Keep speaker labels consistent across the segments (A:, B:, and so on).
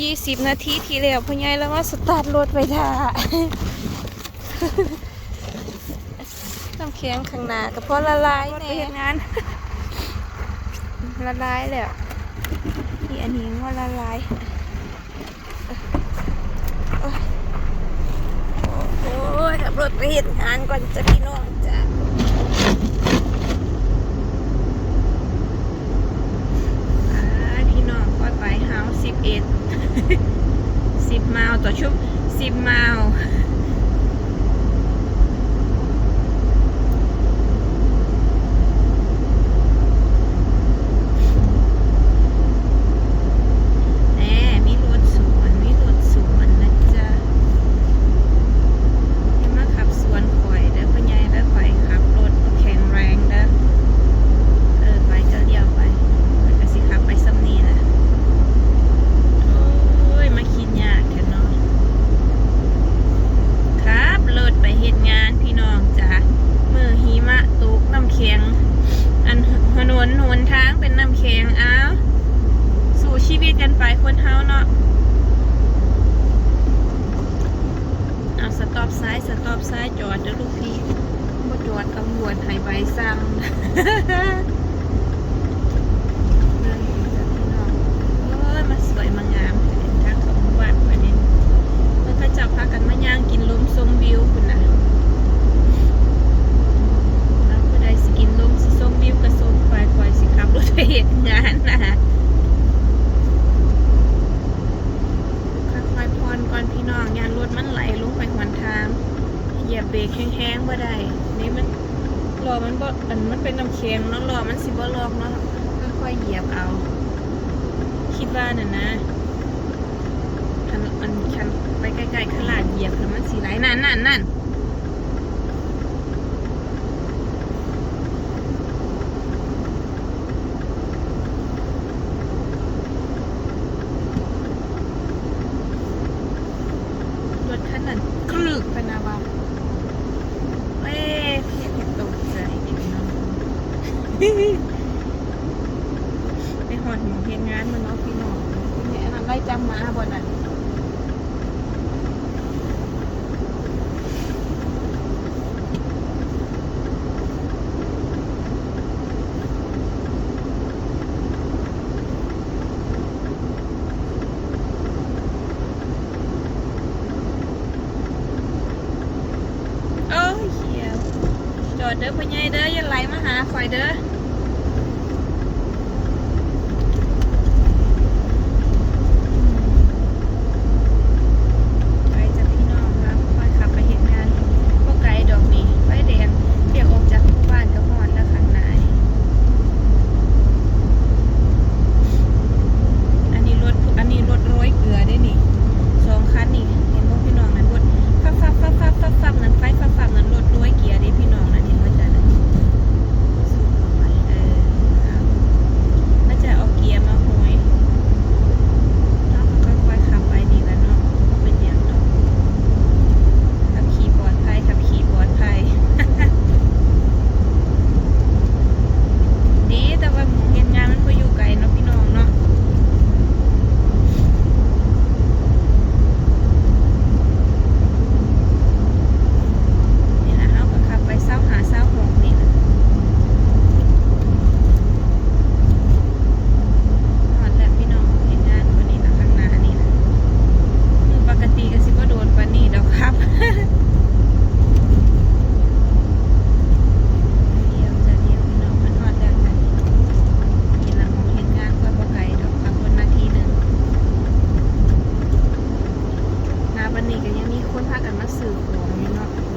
A: ยี่สิบนาทีที่แล้วพ่อใหญ่แล้วว่าสตาร์ทรถไว้ท่าน้ำแข็งข้างหน้าก็เพราะละลายแน่งานละลายแล้วนี่อันนี้ว่าละลายโอ้ยโอ้ยขับรถไปเห็นงานก่อนจะพี่น้องจ้ะอ่าพี่น้องค่อยไปเฮาสิบเอ็ด สิบไมล์ต่อชั่วสิบไมล์ แน่มีรถสวนมีรถสวนนะจ๊ะอย่ามาขับสวนข่อยเด้อพ่อใหญ่เด้อข่อยขับรถบ่แข็งแรงเด้อเออไปเจ้าเดียวไปข่อยก็สิขับไปซ้ำนี่นะโอ้ยมาคิดยากแค่เนาะครับรถไปเฮ็ดงานพี่น้องจ้ะมือหิมะตกน้ำแข็ง อันถนนหนทางเป็นน้ำแข็งอ้าว สู่ชีวิตกันไปคนเฮาเนาะ เอาสต็อปซ้าย สต็อปซ้ายจอดเด้อลูกพี่บ่จอด ตำรวจให้ใบสั่งเรื่องจะพี่น้องเอ้ยมาสวยมางามเห็นทางของหมู่บ้านเพิ่นนี่เพิ่นก็จะพากันมาย่างกินลมชมวิวพุ่นน่ะแล้วผู้ใดสิกินลมสิชมวิวก็ชมไปคอยสิขับรถไปเฮ็ดงานน่ะ ค่อยๆพรก่อนพี่น้องยานรถมันไหลลงไปหนทาง เหยียบเบรกแห้งๆบ่ได้ นี่มัน อมันมันเป็นน้ำเค็มเนาะรอมันสิบ่ลอกเนาะค่อยๆเหยียบเอา คิดว่าน่ะนะคันมันคันไปใกล้ๆขลาดเหยียบแล้วมันสีไหลนั่นนั่นนั่นรถคันนั้นกรึกพะนาวาเอ้เพียงตกใจพี่น้อง ไปหอดหมองเฮ็ดงานมันเนาะพี่น้องคุณแม่อันนั้นไล่จำมาบ่นั่นโอ้ยเขียวจอดเด้อพ่อใหญ่เด้ออย่าไหลมาหาข่อยเด้อ คนพากันมาสื่อของนี่เนาะ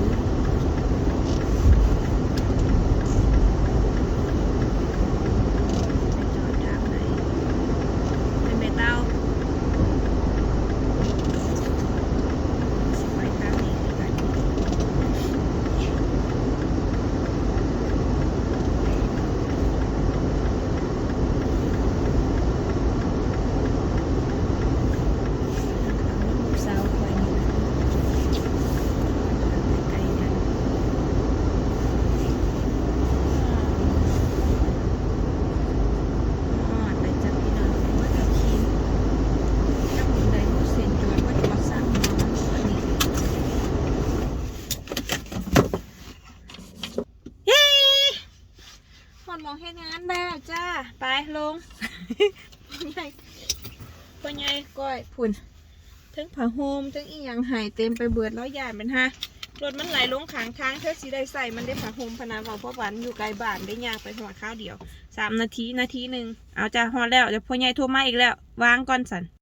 A: งานแล้วจ้า ไปลงพ่อใหญ่พ่อใหญ่ก้อยพุ่นทั้งผ้าห่มทั้งอีหยังหายเต็มไปเบิดแล้วยานเป็นฮะรถมันไหลลงขางทางเธอสีได้ใส่มันได้ผ้าห่มพนาบอกพ่อหวันอยู่ไกลบ้านได้ยากไปหัวข้าวเดียวสามนาทีนาทีหนึ่งเอาจ้าฮอดแล้วจะพ่อใหญ่โทรมาอีกแล้ววางก่อนสัน